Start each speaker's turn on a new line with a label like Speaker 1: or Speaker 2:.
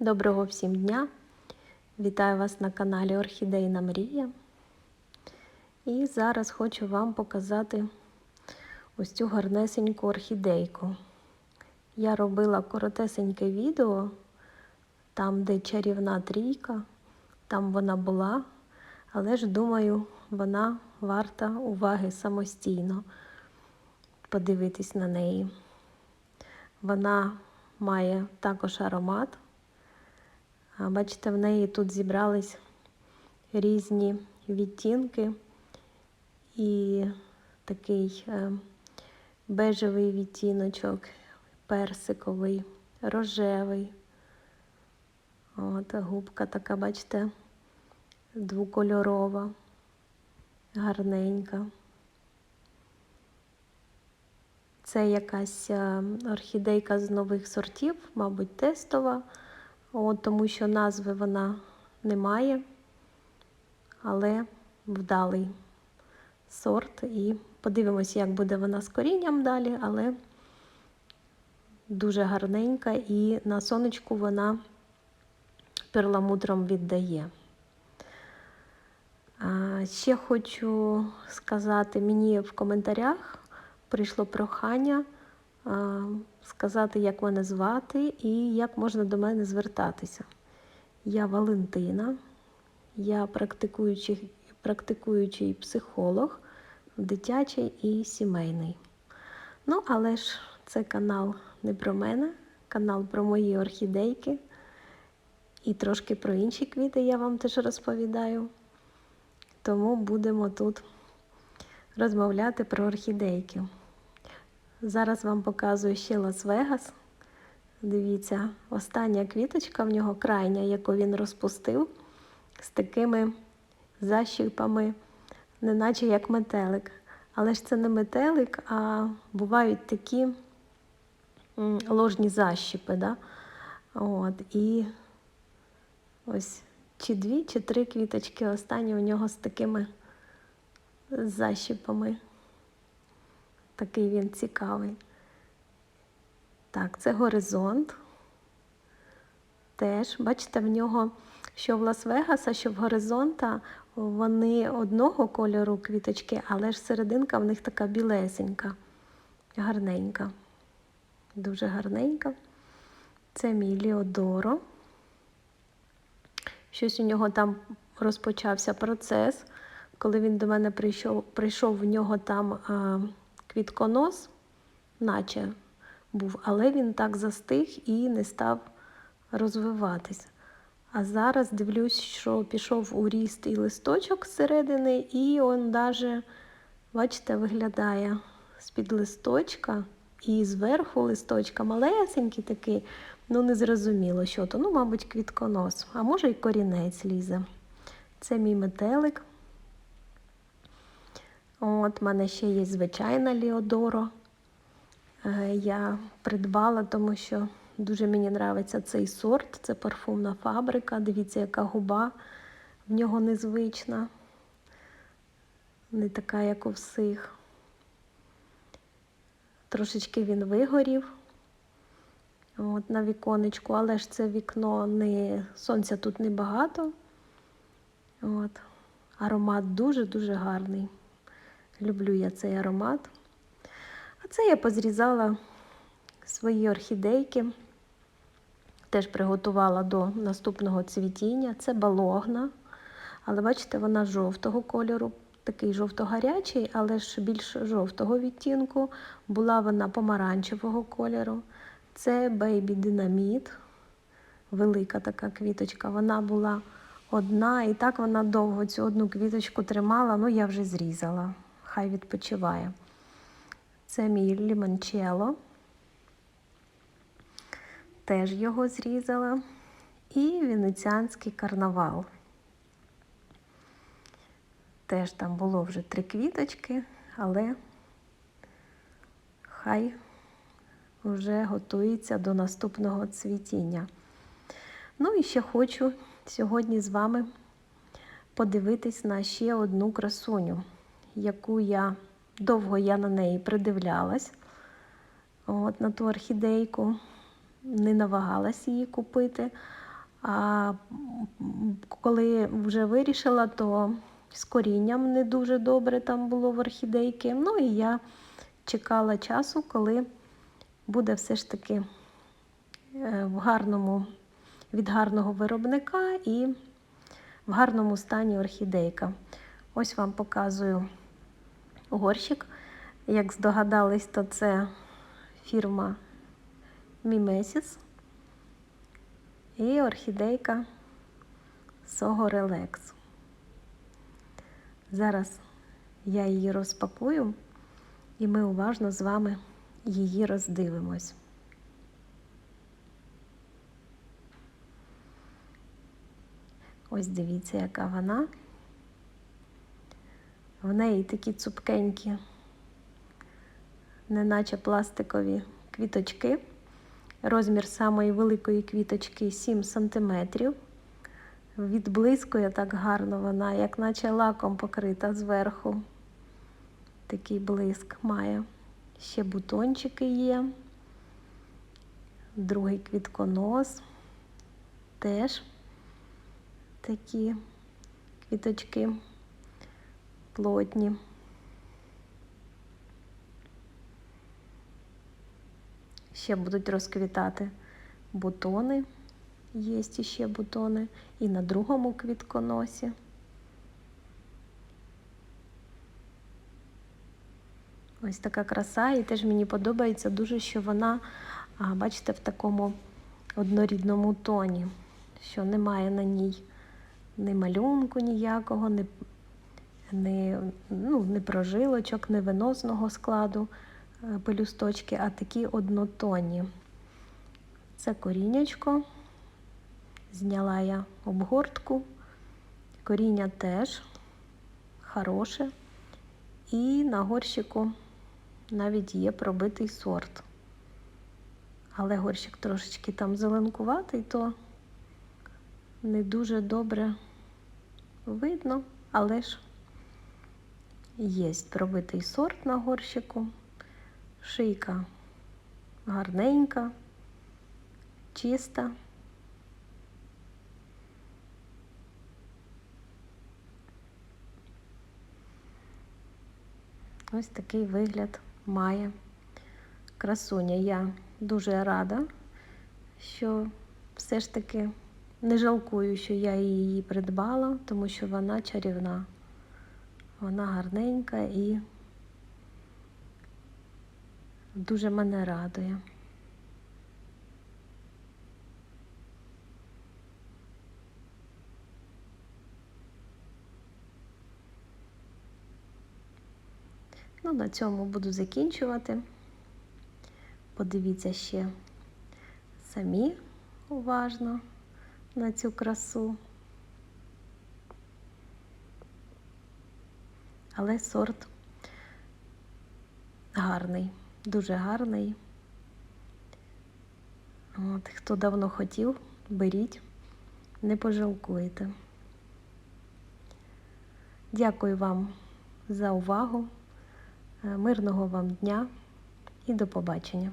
Speaker 1: Доброго всім дня! Вітаю вас на каналі Орхідейна Мрія. І зараз хочу вам показати ось цю гарнесеньку орхідейку. Я робила коротесеньке відео, там, де чарівна трійка, там вона була, але ж думаю, вона варта уваги самостійно подивитись на неї. Вона має також аромат. Бачите, в неї тут зібрались різні відтінки і такий е, бежевий відтіночок, персиковий, рожевий. От губка така, бачите, двокольорова, гарненька. Це якась е, орхідейка з нових сортів, мабуть, тестова. От, тому що назви вона не має, але вдалий сорт. І подивимося, як буде вона з корінням далі, але дуже гарненька і на сонечку вона перламутром віддає. А, ще хочу сказати, мені в коментарях прийшло прохання сказати, як мене звати і як можна до мене звертатися. Я Валентина, я практикуючий, практикуючий психолог, дитячий і сімейний. Ну, але ж це канал не про мене, канал про мої орхідейки. І трошки про інші квіти я вам теж розповідаю. Тому будемо тут розмовляти про орхідейки. Зараз вам показую ще Лас-Вегас. Дивіться, остання квіточка в нього крайня, яку він розпустив, з такими защіпами, неначе як метелик. Але ж це не метелик, а бувають такі ложні защіпи. Да? От, І ось чи дві, чи три квіточки останні у нього з такими защіпами. Такий він цікавий. Так, це горизонт. Теж, бачите, в нього, що в Лас-Вегаса, що в горизонта, вони одного кольору квіточки, але ж серединка в них така білесенька, гарненька. Дуже гарненька. Це мій Ліодоро. Щось у нього там розпочався процес. Коли він до мене прийшов, прийшов в нього там. А, квітконос, наче був, але він так застиг і не став розвиватись. А зараз дивлюсь, що пішов у ріст і листочок зсередини, і он даже, бачите, виглядає з-під листочка і зверху листочка малесенький такий, ну не зрозуміло, що то. Ну, мабуть, квітконос, а може й корінець лізе. Це мій метелик. От, в мене ще є звичайна Ліодоро. Е, я придбала, тому що дуже мені подобається цей сорт. Це парфумна фабрика. Дивіться, яка губа в нього незвична, не така, як у всіх. Трошечки він вигорів от, на віконечку, але ж це вікно не сонця тут небагато. От. Аромат дуже-дуже гарний. Люблю я цей аромат. А це я позрізала свої орхідейки. Теж приготувала до наступного цвітіння. Це балогна. Але бачите, вона жовтого кольору, такий жовто-гарячий, але ж більш жовтого відтінку. Була вона помаранчевого кольору. Це Baby Dynamite. Велика така квіточка. Вона була одна, і так вона довго цю одну квіточку тримала, ну я вже зрізала хай відпочиває. Це мій лімончело. Теж його зрізала. І венеціанський карнавал. Теж там було вже три квіточки, але хай вже готується до наступного цвітіння. Ну і ще хочу сьогодні з вами подивитись на ще одну красуню яку я довго я на неї придивлялась, от на ту орхідейку, не навагалась її купити. А коли вже вирішила, то з корінням не дуже добре там було в орхідейки. Ну і я чекала часу, коли буде все ж таки е, в гарному, від гарного виробника і в гарному стані орхідейка. Ось вам показую горщик. Як здогадались, то це фірма Mimesis і орхідейка Soho Relax. Зараз я її розпакую, і ми уважно з вами її роздивимось. Ось дивіться, яка вона. В неї такі цупкенькі, неначе пластикові квіточки. Розмір самої великої квіточки 7 см. Відблискує так гарно вона, як наче лаком покрита зверху. Такий блиск має. Ще бутончики є. Другий квітконос. Теж такі квіточки плотні. Ще будуть розквітати бутони. Є ще бутони і на другому квітконосі. Ось така краса, і теж мені подобається дуже, що вона, бачите, в такому однорідному тоні, що немає на ній ні малюнку ніякого, ні, ні, ну, ні прожилочок, ні виносного складу е, пелюсточки, а такі однотонні. Це корінечко. Зняла я обгортку. Коріння теж хороше. І на горщику навіть є пробитий сорт. Але горщик трошечки там зеленкуватий, то не дуже добре видно, але ж є пробитий сорт на горщику, шийка гарненька, чиста. Ось такий вигляд має красуня. Я дуже рада, що все ж таки не жалкую, що я її придбала, тому що вона чарівна. Вона гарненька і дуже мене радує. Ну, на цьому буду закінчувати. Подивіться ще самі уважно на цю красу. Але сорт гарний, дуже гарний. От, Хто давно хотів, беріть, не пожалкуєте. Дякую вам за увагу. Мирного вам дня і до побачення!